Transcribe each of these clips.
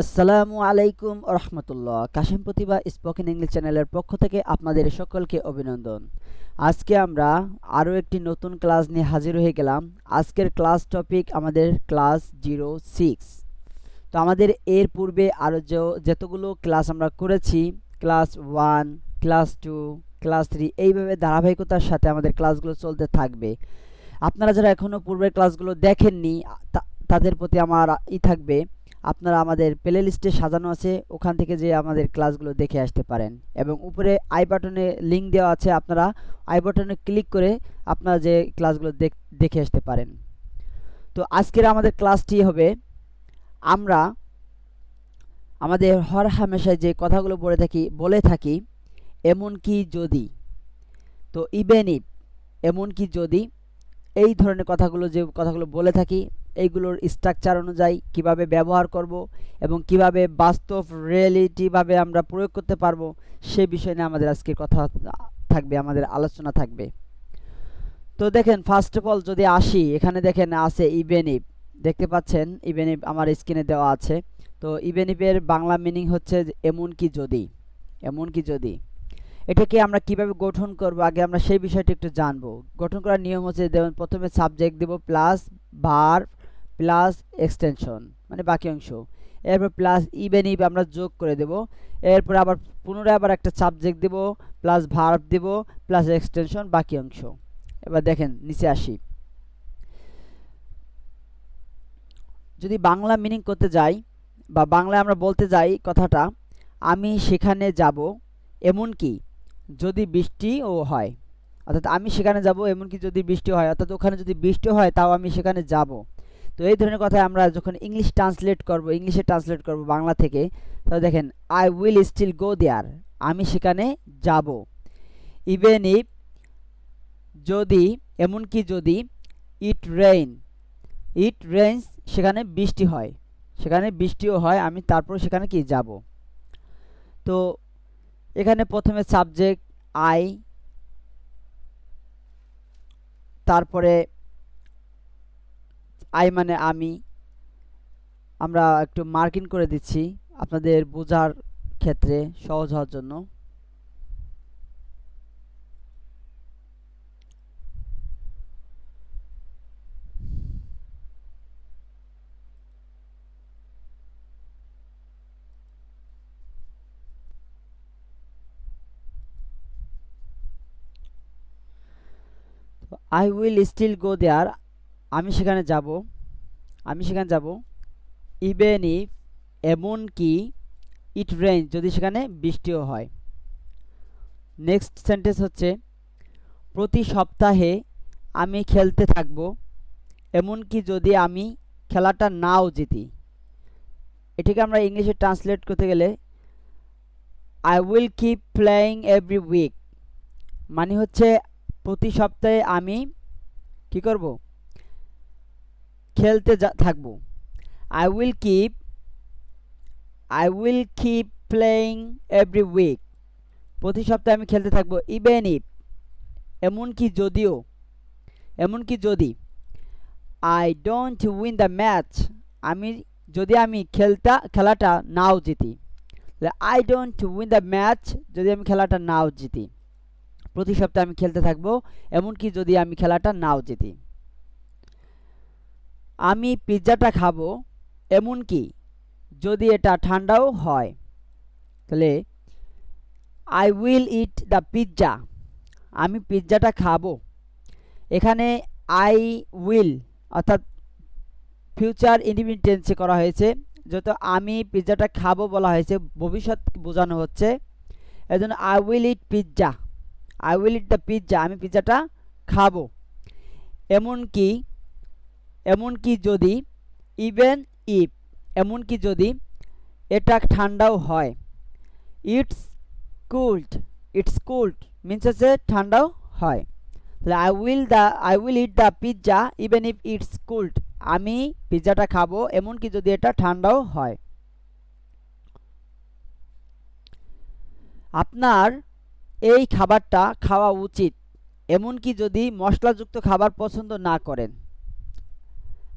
আসসালামু আলাইকুম রহমতুল্লাহ কাশিম প্রতিভা স্পোকেন ইংলিশ চ্যানেলের পক্ষ থেকে আপনাদের সকলকে অভিনন্দন। আজকে আমরা আরও একটি নতুন ক্লাস নিয়ে হাজির হয়ে গেলাম। আজকের ক্লাস টপিক আমাদের ক্লাস জিরো সিক্স। তো আমাদের এর পূর্বে আরও যতগুলো ক্লাস আমরা করেছি, class one, class two, class three, এইভাবে ধারাবাহিকতার সাথে আমাদের ক্লাসগুলো চলতে থাকবে। আপনারা যারা এখনও পূর্বের ক্লাসগুলো দেখেননি তাদের প্রতি আমার ই থাকবে। আপনারা আমাদের প্লে লিস্টে সাজানো আছে, ওখান থেকে যে আমাদের ক্লাসগুলো দেখে আসতে পারেন। এবং উপরে আই বাটনে লিংক দেওয়া আছে আপনারা। আই বাটনে ক্লিক করে আপনারা যে ক্লাসগুলো দেখ- আসতে পারেন। তো আজকের আমাদের ক্লাসটি হবে, আমরা আমাদের হর হামেশায় যে কথাগুলো বলে থাকি বলে থাকি, এমন কি যদি? তো ইভেন ইফ এমন কি যদি, এই ধরনের কথাগুলো যে কথাগুলো বলে থাকি এইগুলোর স্ট্রাকচার অনুযায়ী কীভাবে ব্যবহার করব এবং কীভাবে বাস্তব রিয়েলিটিভাবে আমরা প্রয়োগ করতে পারব, সে বিষয় নিয়ে আমাদের আজকে কথা থাকবে, আমাদের আলোচনা থাকবে। তো দেখেন ফার্স্ট অফ অল যদি আসি, এখানে দেখেন আছে ইভেনিপ দেখতে পাচ্ছেন ইভেনিপ আমার স্ক্রিনে দেওয়া আছে। তো ইভেনিপের বাংলা মিনিং হচ্ছে এমন কি যদি, এমন কি যদি। এটাকে আমরা কীভাবে গঠন করব, আগে আমরা সেই বিষয়টা একটু জানব। গঠন করার নিয়ম হচ্ছে যেমন প্রথমে সাবজেক্ট দেব প্লাস ভার প্লাস এক্সটেনশন মানে বাকি অংশ। এরপর প্লাস ইভেন ইভ আমরা যোগ করে দেব। এরপর আবার পুনরায় আবার একটা সাবজেক্ট দেব প্লাস ভার্ব দেব প্লাস এক্সটেনশন বাকি অংশ। এবার দেখেন, নিচে আসি। যদি বাংলা মিনিং করতে যাই, বা বাংলায় আমরা বলতে যাই কথাটা, আমি সেখানে যাব এমন কি যদি বৃষ্টিও হয়। অর্থাৎ আমি সেখানে যাব এমনকি যদি বৃষ্টি হয়। অর্থাৎ ওখানে যদি বৃষ্টি হয়, তাও আমি সেখানে যাব। তো এই ধরনের কথা আমরা যখন ইংলিশ ট্রান্সলেট করব ইংলিশে ট্রান্সলেট করব বাংলা থেকে, তাহলে দেখেন I will still go there আমি সেখানে যাব। ইভেন ইফ যদি এমনকি যদি ইট রেইন ইট রেইনস সেখানে বৃষ্টি হয়। সেখানে বৃষ্টিও হয়, আমি তারপর সেখানে কি যাব? তো এখানে প্রথমে সাবজেক্ট আই তারপরে আই মানে আমি। আমরা একটু মার্কিং করে দিচ্ছি আপনাদের বোঝার ক্ষেত্রে সহজ হওয়ার জন্য। I will still go there আমি সেখানে যাব। আমি সেখানে যাব। ইভেন ইফ, এমন কি, ইট রেঞ্জ, যদি সেখানে বৃষ্টিও হয়। নেক্সট সেন্টেন্স হচ্ছে, প্রতি সপ্তাহে আমি খেলতে থাকব। এমনকি যদি আমি খেলাটা নাও জিতি। এটিকে আমরা ইংলিশে ট্রান্সলেট করতে গেলে I will keep playing every week মানে হচ্ছে, প্রতি সপ্তাহে আমি কি করব? খেলতে থাকব। I will keep I will keep playing every week প্রতি সপ্তাহে আমি খেলতে থাকব ইভেন ইফ এমনকি যদিও, এমনকি যদি I don't win the match আমি, যদি আমি খেলতা, খেলাটা নাও জিতি। I don't win the match যদি আমি খেলাটা নাও জিতি। প্রতি সপ্তাহে আমি খেলতে থাকব, এমনকি যদি আমি খেলাটা নাও জিতি। আমি পিৎজাটা খাব এমনকি যদি এটা ঠান্ডাও হয়। তাহলে I will eat the pizza আমি পিৎজাটা খাব। এখানে আই উইল অর্থাৎ ফিউচার ইন্ডিপেন্ডেন্সে করা হয়েছে। যত আমি পিৎজাটা খাব বলা হয়েছে, ভবিষ্যৎ বোঝানো হচ্ছে। এজন্য I will eat pizza I will eat the pizza আমি পিৎজাটা খাব। এমনকি এমনকি যদি ইভেন ইফ এমনকি যদি এটা ঠান্ডাও হয়। It's cooled it's cooled means হচ্ছে ঠান্ডাও হয়। তাহলে I will the I will eat the pizza even if it's cooled আমি পিৎজাটা খাব এমনকি যদি এটা ঠান্ডাও হয়। আপনার এই খাবারটা খাওয়া উচিত। এমনকি যদি মশলাযুক্ত খাবার পছন্দ না করেন।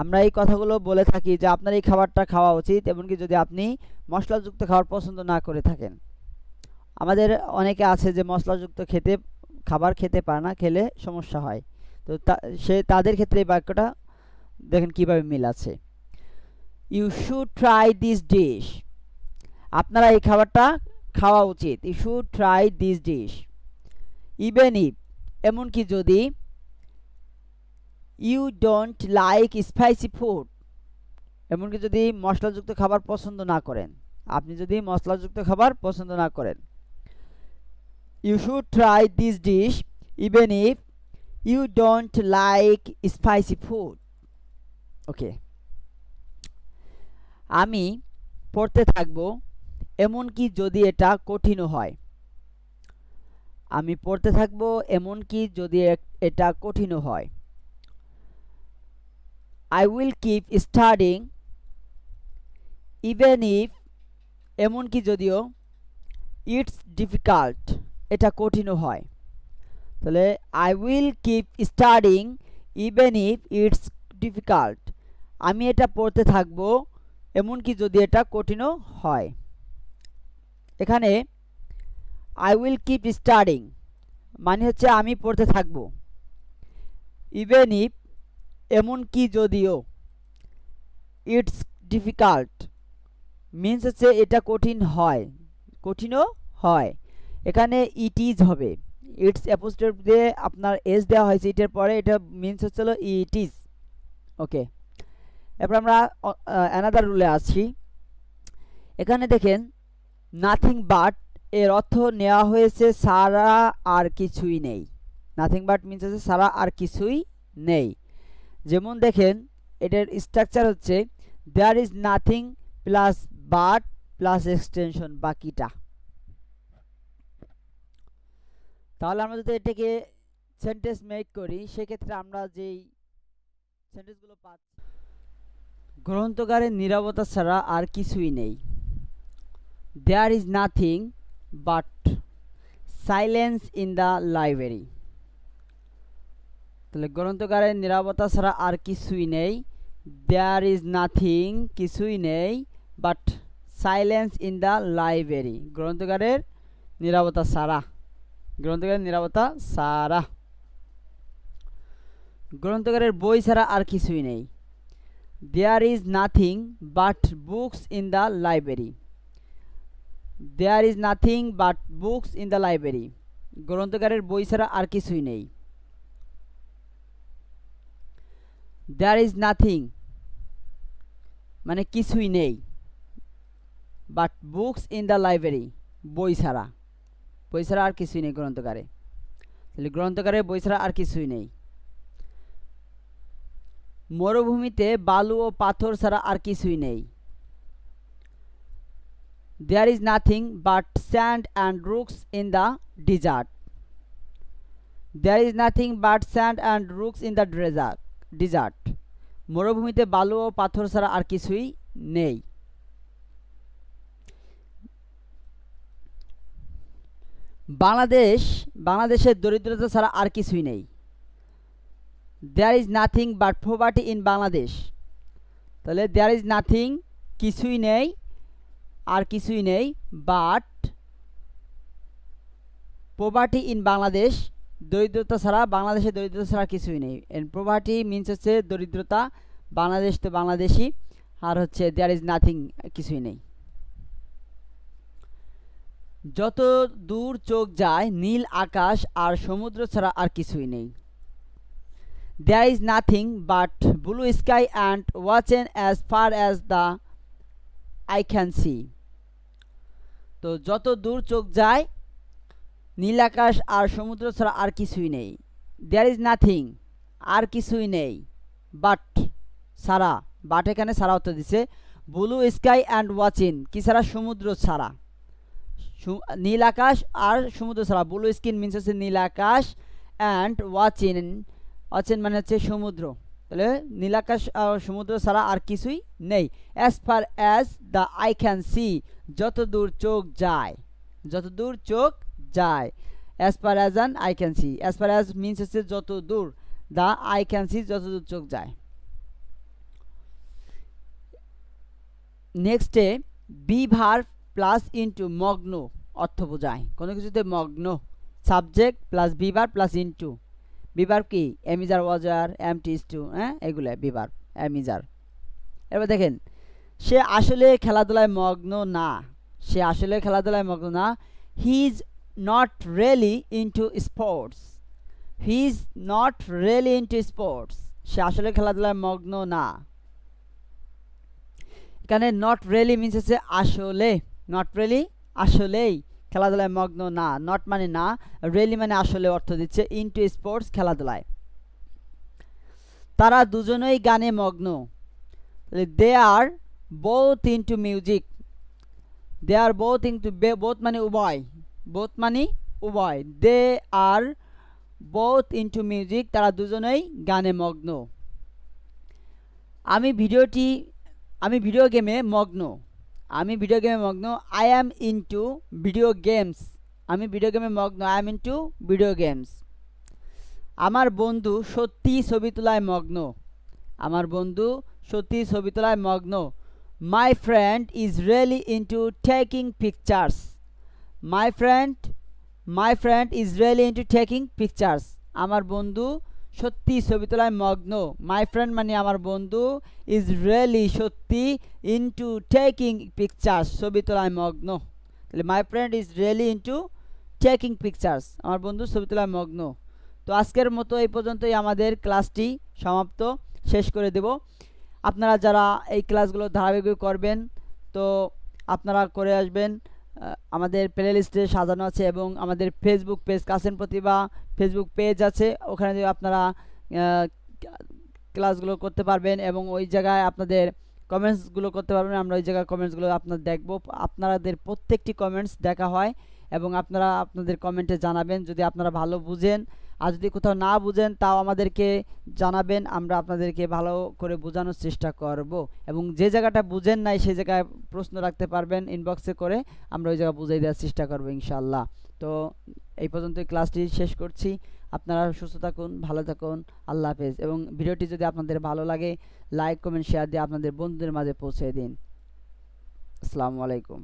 আমরা এই কথাগুলো বলে থাকি যে আপনার এই খাবারটা খাওয়া উচিত, এমনকি যদি আপনি মশলাযুক্ত খাবার পছন্দ না করে থাকেন। আমাদের অনেকে আছে যে মশলাযুক্ত খেতে, খাবার খেতে পারে না, খেলে সমস্যা হয়। তো সে তাদের ক্ষেত্রে এই বাক্যটা দেখেন কীভাবে মিল আছে। You should try this dish আপনারা এই খাবারটা খাওয়া উচিত। You should try this dish even if এমনকি যদি you don't like spicy food এমনকি যদি মশলাযুক্ত খাবার পছন্দ না করেন, আপনি যদি মশলাযুক্ত খাবার পছন্দ না করেন you should try this dish even if you don't like spicy food okay আমি পড়তে থাকব এমনকি যদি এটা কঠিনও হয়। আমি পড়তে থাকব এমনকি যদি এটা কঠিনও হয়। I will keep studying even if এমনকি যদিও ইটস ডিফিকাল্ট এটা কঠিনও হয়। তাহলে I will keep studying even if it's difficult আমি এটা পড়তে থাকব এমনকি যদি এটা কঠিনও হয়। এখানে আই উইল কিপ স্টাডিং মানে হচ্ছে আমি পড়তে থাকব। ইভেন ইফ এমনকি যদিও? ইটস ডিফিকাল্ট মিন্স হচ্ছে এটা কঠিন হয়। কঠিনও হয়। এখানে ইট ইজ হবে। ইটস অ্যাপোস্টেপ দিয়ে আপনার এস দেওয়া হয়েছে ইটের পরে এটা মিন্স হচ্ছিল ইট ইজ ওকে এরপর আমরা অ্যানাদার রুলে আছি এখানে দেখেন নাথিং বাট এর অর্থ নেওয়া হয়েছে সারা আর কিছুই নেই। নাথিং বাট মিন্স হচ্ছে সারা আর কিছুই নেই। যেমন দেখেন, এটার স্ট্রাকচার হচ্ছে there is nothing plus but plus extension বাকিটা। তাহলে আমরা যদি এটাকে সেন্টেন্স মেক করি, সেক্ষেত্রে আমরা যেই সেন্টেন্সগুলো পাচ্ছি গ্রন্থকারের নিরাপত্তা ছাড়া আর কিছুই নেই। There is nothing but silence in the library তাহলে গ্রন্থকারের নিরাপত্তা ছাড়া আর কিছুই নেই। দেয়ার ইজ নাথিং কিছুই নেই but silence in the library গ্রন্থকারের নিরাপত্তা ছাড়া। গ্রন্থকারের নিরাপত্তা ছাড়া। গ্রন্থকারের বই ছাড়া আর কিছুই নেই। There is nothing but books in the library there is nothing but books in the library গ্রন্থকারের বই ছাড়া আর কিছুই নেই। দেয়ার ইজ নাথিং মানে কিছুই নেই। But books in the library বই ছাড়া। বই ছাড়া আর কিছুই নেই গ্রন্থকারে। তাহলে গ্রন্থকারে বই ছাড়া আর কিছুই নেই। মরুভূমিতে বালু ও পাথর ছাড়া আর কিছুই নেই। There is nothing but sand and rocks in the desert there is nothing but sand and rocks in the desert desert. মরুভূমিতে বালু ও পাথর ছাড়া আর কিছুই নেই। বাংলাদেশ, বাংলাদেশের দরিদ্রতা ছাড়া আর কিছুই নেই। There is nothing but property in Bangladesh তাহলে দেয়ার ইজ নাথিং কিছুই নেই, আর কিছুই নেই বাট প্রপার্টি ইন বাংলাদেশ দরিদ্রতা ছাড়া বাংলাদেশে দরিদ্রতা ছাড়া কিছুই নেই। এন্ড প্রপার্টি মিনস হচ্ছে দরিদ্রতা, বাংলাদেশ তো বাংলাদেশি আর হচ্ছে দেয়ার ইজ নাথিং কিছুই নেই। যত দূর চোখ যায়, নীল আকাশ আর সমুদ্র ছাড়া আর কিছুই নেই। There is nothing but blue sky and ওয়াচেন as far as the eye can see তো যত দূর চোখ যায় নীল আকাশ আর সমুদ্র ছাড়া আর কিছুই নেই। দেয়ার ইজ নাথিং আর কিছুই নেই। বাট সারা বাট এখানে সারা উত্তর দিছে ব্লু স্কাই অ্যান্ড ওয়াচিন কি ছাড়া? সমুদ্র ছাড়া। নীল আকাশ আর সমুদ্র ছাড়া। ব্লু স্কিন মিনস হচ্ছে নীল আকাশ অ্যান্ড ওয়াচিন ওয়াচিন মানে হচ্ছে সমুদ্র। তাহলে নীল আকাশ আর সমুদ্র ছাড়া আর কিছুই নেই। As far as the I can see যত দূর চোখ যায় যত দূর চোখ যায়। As par as an I can see as par as means হচ্ছে যত দূর দ্য আই ক্যান সি যত দূর চোখ যায়। নেক্সটে বি ভার প্লাস ইন্টু মগ্ন অর্থ বোঝায়। কোনো কিছুতে মগ্ন। Subject plus be verb plus into be verb কি? Am is are was were M টিস two হ্যাঁ? এগুলো, বিভার এমিজার এবার দেখেন, সে আসলে খেলাধুলায় মগ্ন না। সে আসলে খেলাধুলায় মগ্ন না। He is not really into sports he is not really into sports সে আসলে খেলাধুলায় মগ্ন না। এখানে নট রিয়েলি মিনস হচ্ছে আসলে নট রিয়েলি আসলেই খেলাধুলায় মগ্ন না। নট মানে না রেলি মানে আসলে অর্থ দিচ্ছে ইনটু স্পোর্টস খেলাধুলায়। তারা দুজনেই গানে মগ্ন। They are both into music they are both into both মানে উভয়। বোথ মানে উভয়। They are both into music, তারা দুজনেই গানে মগ্ন। আমি ভিডিওটি, আমি ভিডিও গেমে মগ্ন। আমি ভিডিও গেমে মগ্ন। I am into video games. আমি ভিডিও গেমে মগ্ন। I am into video games. আমার বন্ধু সত্যি ছবি তোলায় মগ্ন। আমার বন্ধু সত্যি ছবি তোলায় মগ্ন। My friend is really into taking pictures my friend my friend is really into taking pictures আমার বন্ধু সত্যি ছবি তোলায় মগ্ন। মাই ফ্রেন্ড মানে আমার বন্ধু ইজ রিয়েলি সত্যি ইন্টু টেকিং পিকচার্স ছবি তোলায় মগ্ন। তাহলে my friend is really into taking pictures আমার বন্ধু ছবি তোলায় মগ্ন। তো আজকের মতো এই পর্যন্তই আমাদের ক্লাসটি সমাপ্ত। শেষ করে দেব। আপনারা যারা এই ক্লাসগুলো ধারাবাহিক করবেন, তো আপনারা করে আসবেন। আমাদের প্লে লিস্টে সাজানো আছে এবং আমাদের ফেসবুক পেজ কাসেন প্রতিভা ফেসবুক পেজ আছে। ওখানে যদি আপনারা ক্লাসগুলো করতে পারবেন এবং ওই জায়গায় আপনাদের কমেন্টসগুলো করতে পারবেন। আমরা ওই জায়গায় কমেন্টসগুলো আপনার দেখব। আপনাদের প্রত্যেকটি কমেন্টস দেখা হয় এবং আপনারা আপনাদের কমেন্টে জানাবেন। যদি আপনারা ভালো বুঝেন আর যদি কোথাও না বুঝেন, তাও আমাদেরকে জানাবেন, আমরা আপনাদেরকে ভালো করে বোঝানোর চেষ্টা করব। এবং যে জায়গাটা বুঝেন নাই সেই জায়গায় প্রশ্ন রাখতে পারবেন ইনবক্সে করে আমরা ওই জায়গা বুঝিয়ে দেওয়ার চেষ্টা করব ইনশাল্লাহ তো এই পর্যন্ত ক্লাসটি শেষ করছি। আপনারা সুস্থ থাকুন, ভালো থাকুন, আল্লাহ হাফেজ। এবং ভিডিওটি যদি আপনাদের ভালো লাগে লাইক কমেন্ট শেয়ার দিয়ে আপনাদের বন্ধুদের মাঝে পৌঁছে দিন। আসসালামু আলাইকুম।